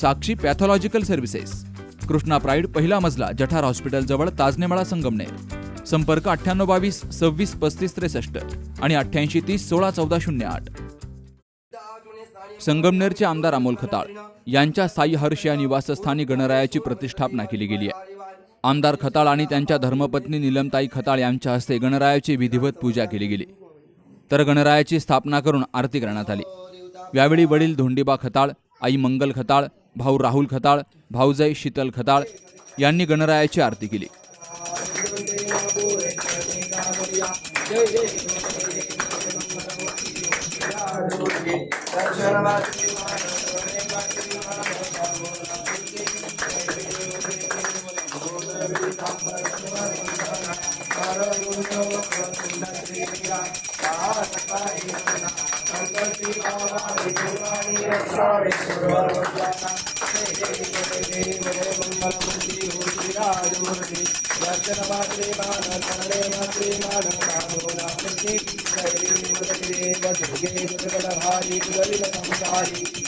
Sakshi pathological services. Krishna pride पहिला मजला जठार hospital जवळ ताजनेमाळा संगमनेर. संपर्क अठ्ठ्याण्णव बावीस सव्वीस पस्तीस त्रेसष्ट आणि अठ्ठ्याऐंशी तीस सोळा चौदा शून्य आठ. संगमनेरचे आमदार अमोल खताळ यांच्या साई हर्ष या निवासस्थानी गणरायाची प्रतिष्ठापना केली गेली आहे. आमदार खताळ आणि त्यांच्या धर्मपत्नी निलमताई खताळ यांच्या हस्ते गणरायाची विधिवत पूजा केली गेली. तर गणरायाची स्थापना करून आरती करण्यात आली. यावेळी वडील धोंडीबा खताळ आई मंगल खताळ भाऊ राहुल खताळ भाऊजय शीतल खताळ यांनी गणरायाची आरती केली.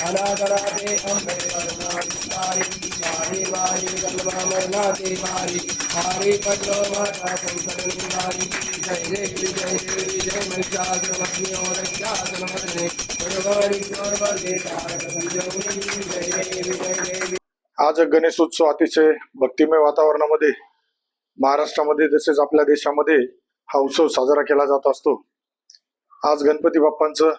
अनादराते अम्बे वर्णाधिकारी वारी वारी गल्वा मरणाधिकारी हरी पटो माता संसर्गारी आज गणेशोत्सव अतिशय भक्तिमय वातावरणामध्ये महाराष्ट्रामध्ये तसेच आपल्या देशामध्ये हा उत्सव साजरा केला जात असतो. आज गणपती बाप्पांचं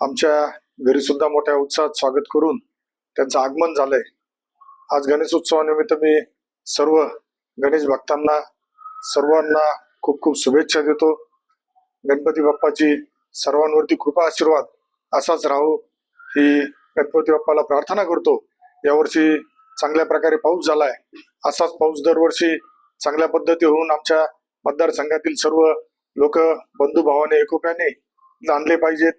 आमच्या घरी सुद्धा मोठ्या उत्साहात स्वागत करून त्यांचं आगमन झालंय. आज गणेशोत्सवानिमित्त मी सर्व गणेश भक्तांना सर्वांना खूप खूप शुभेच्छा देतो. गणपती बाप्पाची सर्वांवरती कृपा आशीर्वाद असाच राहू. ही गणपती बाप्पाला प्रार्थना करतो. यावर्षी चांगल्या प्रकारे पाऊस झालाय. असाच पाऊस दरवर्षी चांगल्या पद्धती होऊन आमच्या मतदारसंघातील सर्व लोक बंधू भावाने एकोप्याने आणले पाहिजेत.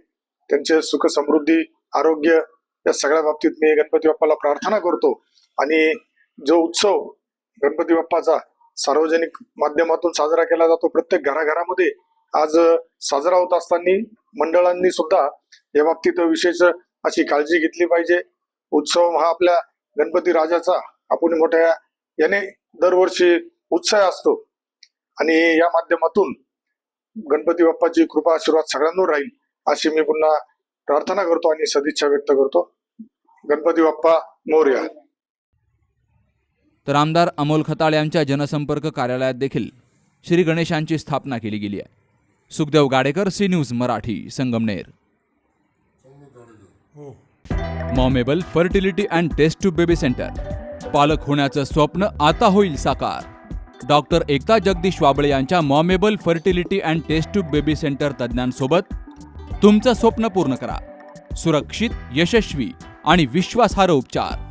त्यांचे सुख समृद्धी आरोग्य या सगळ्या बाबतीत मी गणपती बाप्पाला प्रार्थना करतो. आणि जो उत्सव गणपती बाप्पाचा सार्वजनिक माध्यमातून साजरा केला जातो. प्रत्येक घराघरामध्ये आज साजरा होत असताना मंडळांनी सुद्धा या बाबतीत विशेष अशी काळजी घेतली पाहिजे. उत्सव हा आपल्या गणपती राजाचा आपण मोठ्या याने दरवर्षी उत्साह असतो. आणि या माध्यमातून गणपती बाप्पाची कृपा आशीर्वाद सगळ्यांवर राहील अशी मी पुन्हा प्रार्थना करतो आणि सदिच्छा व्यक्त करतो. गणपती बाप्पा मोर्या. तर आमदार अमोल खताळ यांच्या जनसंपर्क कार्यालयात देखील श्री गणेशांची स्थापना केली गेली आहे. Sukhdev Gadekar C news Marathi Sangamner. मॉमेबल fertility and test tube baby centre. पालक होण्याचं स्वप्न आता होईल साकार. डॉक्टर एकता जगदीश वाबळे यांच्या मॉमेबल fertility and test tube baby centre तज्ज्ञांसोबत तुमचं स्वप्न पूर्ण करा. सुरक्षित यशस्वी आणि विश्वासार्ह उपचार.